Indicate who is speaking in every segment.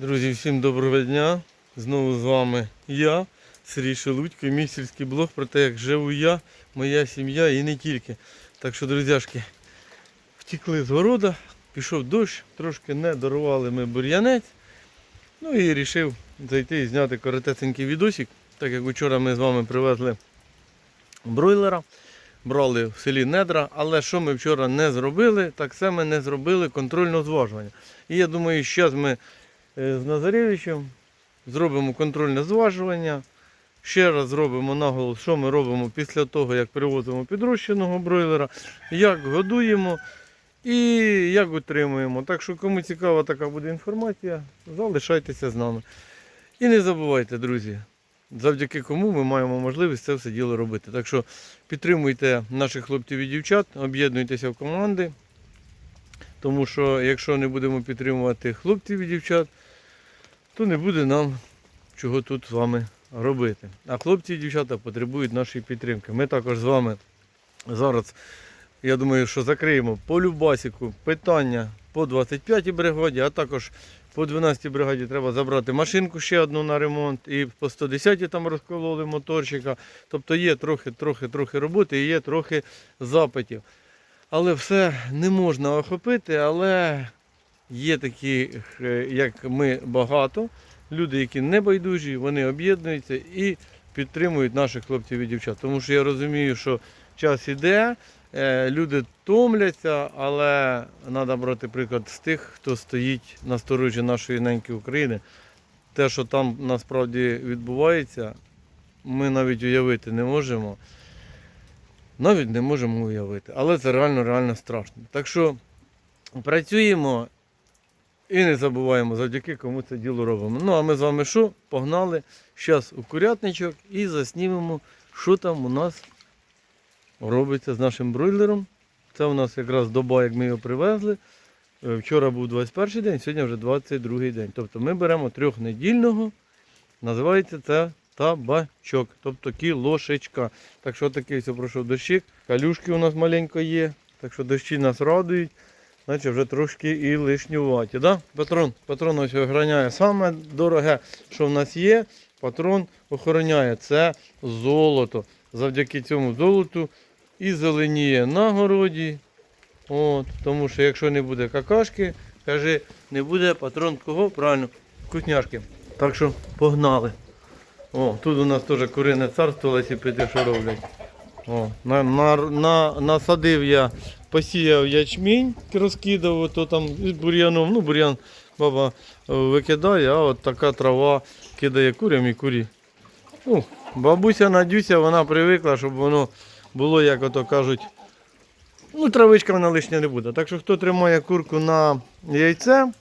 Speaker 1: Друзі, всім доброго дня. Знову з вами я, Сергій Шелудько, і мій сільський блог про те, як живу я, моя сім'я і не тільки. Так що, друзяшки, втікли з города, пішов дощ, трошки не дарували ми бур'янець. Ну і вирішив зайти і зняти коротесенький відосик, так як вчора ми з вами привезли бройлера. Брали в селі Недра, але що ми вчора не зробили, так це не зробили контрольного зважування. І я думаю, зараз ми з Назаревичем зробимо контрольне зважування. Ще раз зробимо наголос, що ми робимо після того, як привозимо підрощеного бройлера, як годуємо і як утримуємо. Так що, кому цікава така буде інформація, залишайтеся з нами. І не забувайте, друзі, завдяки кому ми маємо можливість це все діло робити. Так що підтримуйте наших хлопців і дівчат, об'єднуйтеся в команди. Тому що якщо не будемо підтримувати хлопців і дівчат, то не буде нам чого тут з вами робити. А хлопці і дівчата потребують нашої підтримки. Ми також з вами зараз, я думаю, що закриємо по Любасіку питання по 25-й бригаді, а також по 12-й бригаді треба забрати машинку ще одну на ремонт. І по 110-й там розкололи моторчика. Тобто є трохи, трохи, трохи роботи і є трохи запитів. Але все не можна охопити, але є такі, е, як ми, багато. Люди, які не байдужі, вони об'єднуються і підтримують наших хлопців і дівчат. Тому що я розумію, що час іде, е, люди томляться, але треба брати приклад з тих, хто стоїть на сторожі нашої неньки України. Те, що там насправді відбувається, ми навіть уявити не можемо. Навіть не можемо уявити. Але це реально, реально страшно. Так що працюємо і не забуваємо, завдяки кому це діло робимо. Ну а ми з вами що? Погнали. Зараз у курятничок і заснімемо, що там у нас робиться з нашим бройлером. Це у нас якраз доба, як ми його привезли. Е, Вчора був 21 день, сьогодні вже 22 день. Тобто ми беремо трьохнедільного, називається це табачок, тобто кілошечка. Так що такий все пройшов дощик. Калюшки у нас маленько є, так що дощі нас радують. Значить вже трошки і лишнюваті. Да? Патрон, патрон ось охороняє. Саме дороге, що в нас є, патрон охороняє. Це золото. Завдяки цьому золоту і зеленіє на городі. От, тому що якщо не буде какашки, кажи, не буде патрон кого? Правильно, вкусняшки. Так що погнали. О, тут у нас теж курине царство лесіпити, що роблять. О, на, на, на, насадив я, посіяв ячмінь, розкидав, то там із бур'яном, ну бур'ян баба е, викидає, а от така трава кидає курям і курі. Ну, бабуся Надюся, вона привикла, щоб воно було, як ото кажуть, ну травичка вона лишня не буде. Так що хто тримає курку на яйце,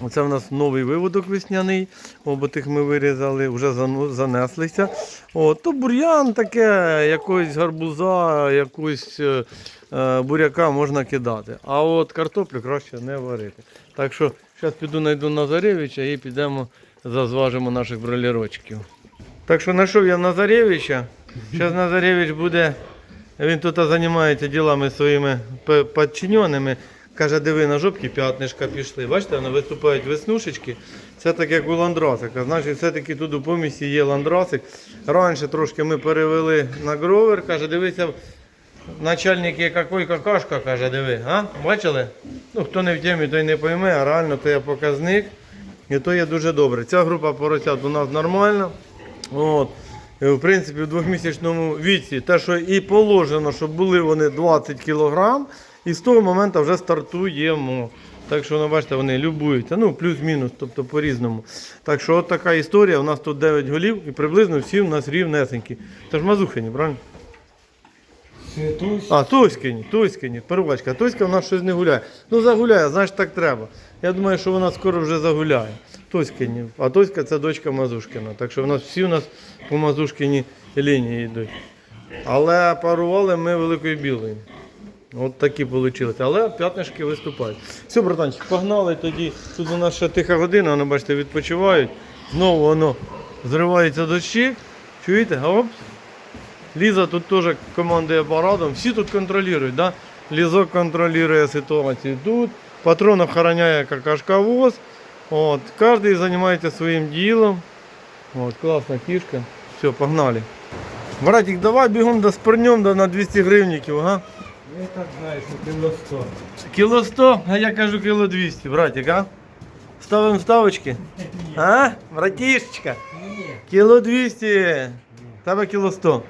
Speaker 1: Оце в нас новий виводок весняний, оботих ми вирізали, вже занеслися. О, то бур'ян таке, якогось гарбуза, якусь е, е, буряка можна кидати. А от картоплю краще не варити. Так що зараз піду знайду Назаревича і підемо зазважимо наших бролерочків. Так що знайшов я Назаревича. Зараз Назаревич буде, він тут займається ділами своїми підчиненими. Каже, диви, на жопки п'ятнишка пішли. Бачите, вони виступають веснушечки. Це так як у ландрасика. Значить, все-таки тут у помісті є ландрасик. Раніше трошки ми перевели на гровер. Каже, дивися, начальник є какой какашка, каже, диви. А? Бачили? Ну, хто не в темі, той не пойме, а реально то є показник. І то є дуже добре. Ця група поросят у нас нормальна. От. В принципі, в двохмісячному віці, те, що і положено, щоб були вони 20 кг, і з того моменту вже стартуємо. Так що, ну, бачите, вони любуються. Ну, плюс-мінус, тобто по-різному. Так що от така історія. У нас тут 9 голів і приблизно всі у нас рівнесенькі. Це ж мазухині, правильно? А, Тоськині, Тоськині, первачка. Тоська у нас щось не гуляє. Ну загуляє, значить так треба. Я думаю, що вона скоро вже загуляє. Тоськині. А Тоська це дочка Мазушкина. Так що в нас всі у нас по Мазушкині лінії йдуть. Але парували ми великою білою. От такі вийшли. Але п'ятнишки виступають. Все, братанчик, погнали тоді. Тут у нас ще тиха година, воно, бачите, відпочивають. Знову воно зривається дощик. Чуєте? Оп. Ліза тут теж командує апаратом. Всі тут контролюють. Да? Лізок контролює ситуацію тут. Патрон охороняє какашковоз. От, кожен займається своїм ділом. От, класна кішка. Все, погнали. Братик, давай бігом да спорнем да на 200 гривників, ага?
Speaker 2: Я так знаю, що кіло 100.
Speaker 1: Кіло 100, а я кажу кіло 200, братик, а? Ставимо ставочки? А? Братішечка?
Speaker 2: Ні.
Speaker 1: Кіло 200. Тебе кіло 100.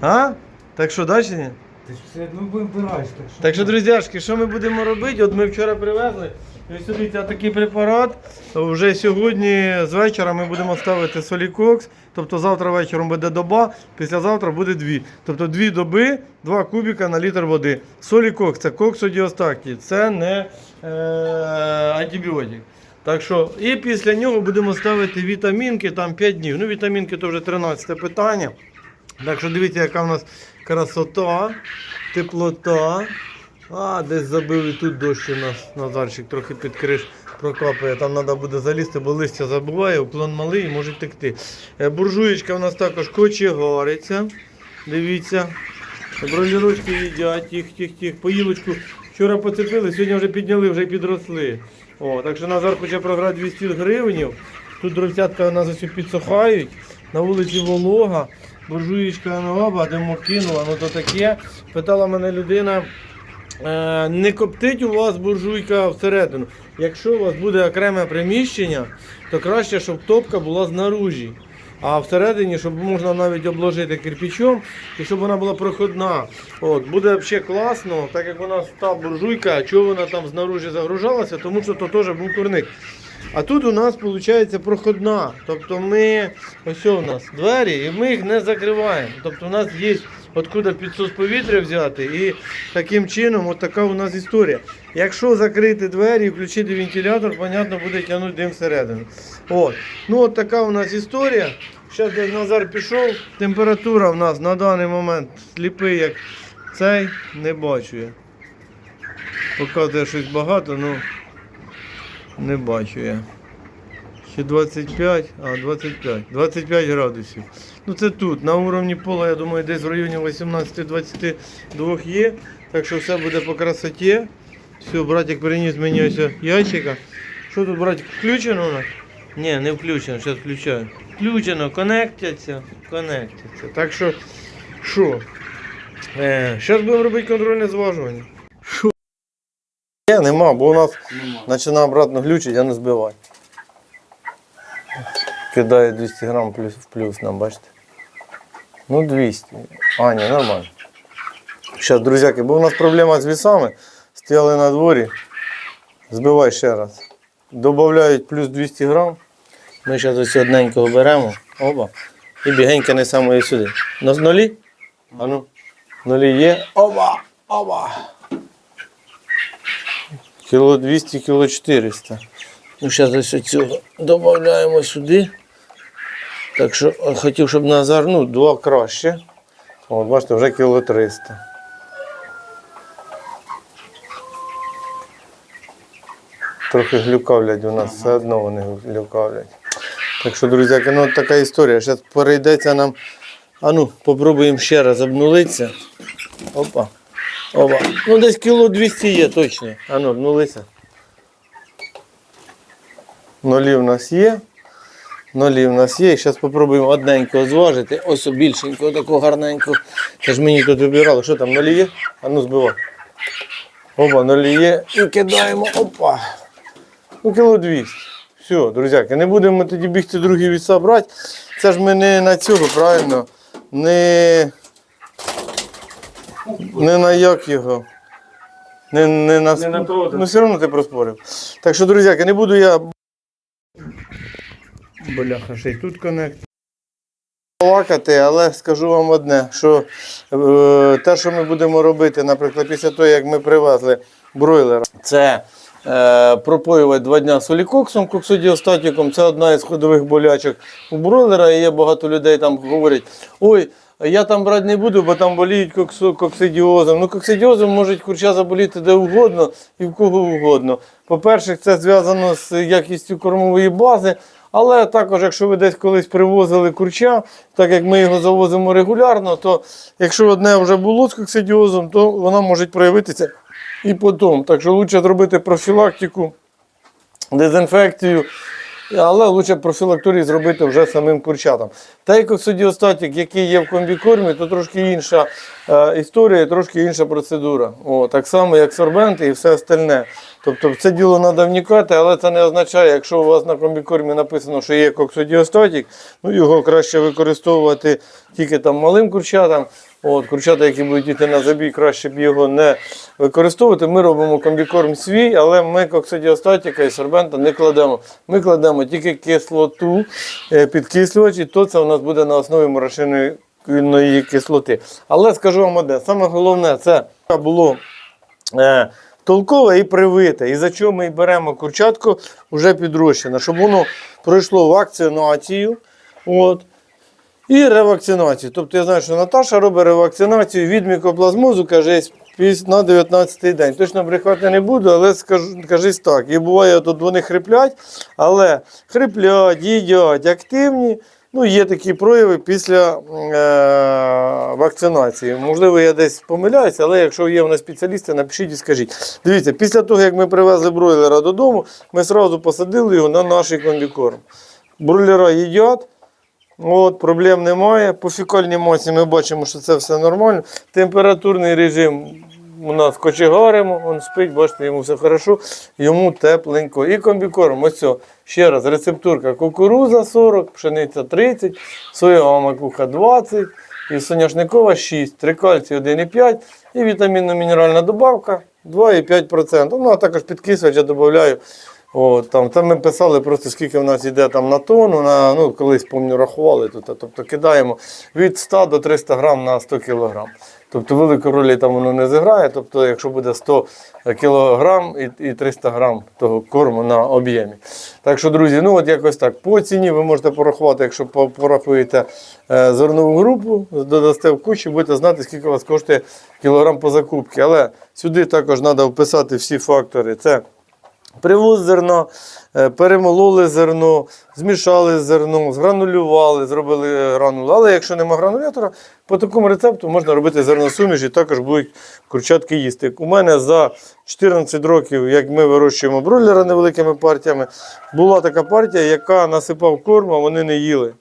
Speaker 1: А? Так що далі? ні?
Speaker 2: Ти ж все одно брати, так що.
Speaker 1: Так що, друзяшки, що ми будемо робити? От ми вчора привезли. І ось дивіться, такий препарат. Вже сьогодні з вечора ми будемо ставити солікокс. Тобто завтра вечором буде доба, післязавтра буде дві. Тобто дві доби, два кубіка на літр води. Солікокс це коксодіостакті, це не е, антибіотик. Так що, і після нього будемо ставити вітамінки, там 5 днів. Ну, вітамінки то вже 13 питання. Так що дивіться, яка в нас красота, теплота. А, десь забив і тут дощ у нас Назарчик трохи під криш прокапає. Там треба буде залізти, бо листя забуває, уклон малий і може текти. Е, Буржуєчка у нас також кочегариться. Дивіться. Бролірочки їдять, тих, тих, тих. Поїлочку вчора поцепили, сьогодні вже підняли, вже підросли. О, так що Назар хоче програти 200 гривень. Тут дровцятка у нас ось підсохають. На вулиці волога. Буржуєчка нова, димо кинула, ну то таке. Питала мене людина. Е, не коптить у вас буржуйка всередину. Якщо у вас буде окреме приміщення, то краще, щоб топка була знаружі. А всередині, щоб можна навіть обложити кирпичом і щоб вона була проходна. От, буде взагалі класно, так як у нас та буржуйка, чого вона там знаружі загружалася, тому що то теж був курник. А тут у нас виходить проходна. Тобто ми, ось у нас двері, і ми їх не закриваємо. Тобто у нас є откуда підсос повітря взяти. І таким чином, от така у нас історія. Якщо закрити двері і включити вентилятор, понятно, буде тягнути дим всередину. От. Ну от така у нас історія. Зараз Назар пішов. Температура в нас на даний момент сліпий, як цей, не бачу я. Показує щось багато, ну не бачу я. Ще 25, а 25. 25 градусів. Ну це тут. На уровні пола, я думаю, десь в районі 18-22 є. Так що все буде по красоті. Все, братик приніс мені ось ящика. Що тут, братик, включено у нас? Ні, не включено, зараз включаю. Включено, конектяться, конектяться. Так що, що? Е, зараз будемо робити контрольне зважування. Що? Ні, нема, бо у нас починає обратно глючить, а не збивай. Кидає 200 грам плюс в плюс нам, бачите? Ну 200. А, ні, нормально. Зараз, друзяки, бо у нас проблема з вісами. Стояли на дворі. Збивай ще раз. Добавляють плюс 200 грам. Ми зараз ось одненького беремо. Оба. І бігенько несемо її сюди. На нолі? А ну. Нолі є. Оба! Оба! Кіло 200, кіло 400. Ну, зараз ось цього додаємо сюди. Так що е, хотів, щоб Назар, ну, два краще. От, бачите, вже кіло 300. Трохи глюкавлять у нас, все одно вони глюкавлять. Так що, друзяки, ну така історія. Зараз перейдеться нам. А ну, попробуємо ще раз обнулитися. Опа. Опа. Ну десь кіло 200 є точно. А ну, обнулися. Нолі в нас є. Нолі в нас є. Зараз спробуємо одненького зважити. Ось більшенького, такого гарненького. Це ж мені тут вибирали. Що там, нолі є? А ну збивай. Опа, нолі є. І кидаємо. Опа. Ну, кіло 200. Все, друзяки, не будемо тоді бігти другі віса брати. Це ж ми не на цього, правильно? Не, не на як його. Не, не на,
Speaker 2: Не на продаж.
Speaker 1: Ну, все одно ти проспорив. Так що, друзяки, не буду я. Бляха, ще й тут коннект. Плакати, але скажу вам одне, що е, те, що ми будемо робити, наприклад, після того, як ми привезли бройлера, це е, пропоювати два дня солікоксом, коксодіостатіком. Це одна із ходових болячок у бройлера. І є багато людей там говорять, ой, я там брати не буду, бо там боліють коксидіозом. Ну, коксидіозом можуть курча заболіти де угодно і в кого угодно. По-перше, це зв'язано з якістю кормової бази. Але також, якщо ви десь колись привозили курча, так як ми його завозимо регулярно, то якщо одне вже було з коксидіозом, то вона може проявитися і потім. Так що краще зробити профілактику дезінфекцію. Але лучше профілакторію зробити вже самим курчатам. Та як оксидіостатик, який є в комбікормі, то трошки інша е, історія, трошки інша процедура. О, так само, як сорбенти і все остальне. Тобто це діло треба вникати, але це не означає, якщо у вас на комбікормі написано, що є коксидіостатик, ну його краще використовувати тільки там малим курчатам. От, курчата, які будуть йти на забій, краще б його не використовувати. Ми робимо комбікорм свій, але ми коксидіостатика і сорбента не кладемо. Ми кладемо тільки кислоту, е, підкислювач, і то це у нас буде на основі морошиної кислоти. Але скажу вам одне, саме головне, це було е, толкове і привите. І за чого ми і беремо курчатку вже підрощене, щоб воно пройшло вакцинацію. От, і ревакцинацію. Тобто я знаю, що Наташа робить ревакцинацію від мікоплазмозу, каже, на 19-й день. Точно брехати не буду, але кажись так. І буває, тут вони хриплять, але хриплять, їдять, активні. Ну, є такі прояви після е- вакцинації. Можливо, я десь помиляюся, але якщо є в нас спеціалісти, напишіть і скажіть. Дивіться, після того, як ми привезли бройлера додому, ми одразу посадили його на наш комбікорм. Бройлера їдять, От, проблем немає. По фікальній масі ми бачимо, що це все нормально. Температурний режим у нас кочегаримо, він спить, бачите, йому все хорошо, йому тепленько. І комбікорм, ось цього. Ще раз, рецептурка кукуруза 40, пшениця 30, соєва макуха 20, і соняшникова 6, трикальцій 1,5 і вітамінно-мінеральна добавка 2,5%. Ну, а також підкислювач я додаю От, там, там ми писали просто скільки в нас йде там на тонну, на, ну, колись пам'ятаю, рахували тут. Тобто кидаємо від 100 до 300 грам на 100 кілограм. Тобто великої ролі там воно не зіграє. Тобто, якщо буде 100 кілограм і, і 300 грам того корму на об'ємі. Так що, друзі, ну от якось так. По ціні ви можете порахувати, якщо порахуєте е, зернову групу, додасте в кучу, будете знати, скільки у вас коштує кілограм по закупці. Але сюди також треба вписати всі фактори. Це Привоз зерна, е, перемололи зерно, змішали зерно, згранулювали, зробили гранули. Але якщо немає гранулятора, по такому рецепту можна робити зерносуміш і також будуть курчатки їсти. У мене за 14 років, як ми вирощуємо бройлера невеликими партіями, була така партія, яка насипав корм, а вони не їли.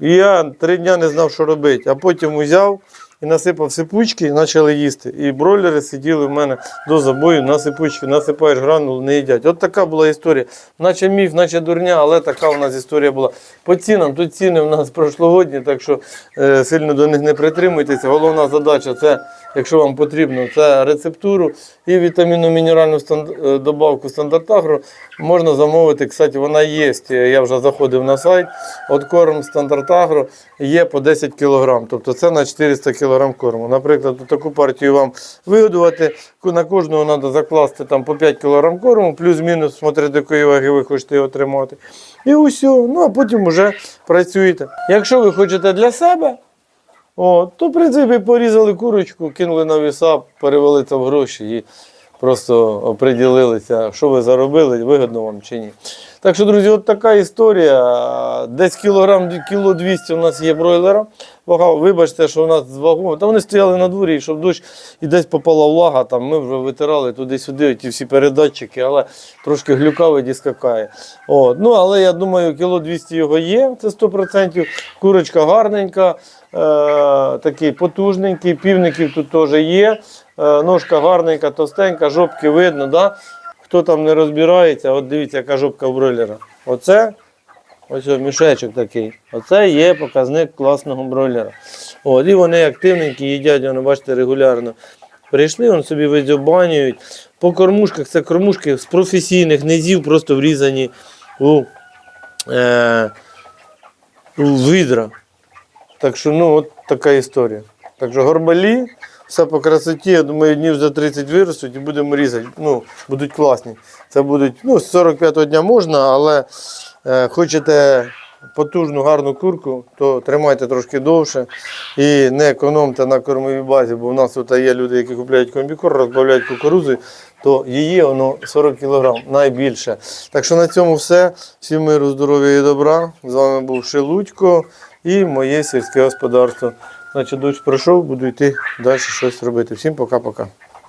Speaker 1: І я три дні не знав, що робити. А потім узяв і насипав сипучки і почали їсти. І бройлери сиділи в мене до забою на сипучки, насипаєш гранулу, не їдять. От така була історія. Наче міф, наче дурня, але така у нас історія була. По цінам, тут ціни в нас прошлогодні, так що е, сильно до них не притримуйтеся. Головна задача це, якщо вам потрібно, це рецептуру і вітамінну мінеральну е, добавку стандарт Агро можна замовити. Кстати, вона є. Я вже заходив на сайт. От корм стандарт Агро є по 10 кг. Тобто це на 400 кг корму. Наприклад, таку партію вам вигодувати. На кожного треба закласти там по 5 кг корму, плюс-мінус, смотрите, якої ваги ви хочете його тримати. І усе. Ну а потім вже працюєте. Якщо ви хочете для себе. О, то, в принципі, порізали курочку, кинули на віса, перевели в гроші і просто оприділилися, що ви заробили, вигідно вам чи ні. Так що, друзі, от така історія. Десь кілограм, кіло 200 у нас є бройлера. Вага, вибачте, що у нас з вагою. Та вони стояли на дворі, щоб дощ і десь попала влага, там ми вже витирали туди-сюди ті всі передатчики, але трошки глюкавить і скакає. От. Ну, але я думаю, кіло 200 його є, це 100%. Курочка гарненька, такий потужненький, півників тут теж є. Е, ножка гарненька, товстенька, жопки видно. Да? Хто там не розбирається, от дивіться, яка жопка бройлера. Оце Ось мішечок такий. Оце є показник класного бройлера. От, і вони активненькі, їдять, вони, бачите, регулярно. Прийшли, вони собі видзьобанюють. По кормушках це кормушки з професійних низів, просто врізані у, е, у відра. Так що, ну, от така історія. Так що горбалі, все по красоті, я думаю, днів за 30 виростуть і будемо різати. Ну, будуть класні. Це будуть, ну, з 45-го дня можна, але е, хочете потужну, гарну курку, то тримайте трошки довше і не економте на кормовій базі, бо в нас тут є люди, які купляють комбікор, розбавляють кукурудзою, то її воно 40 кг найбільше. Так що на цьому все. Всім миру, здоров'я і добра. З вами був Шелудько і моє сільське господарство. Значить, дощ пройшов, буду йти далі щось робити. Всім пока-пока.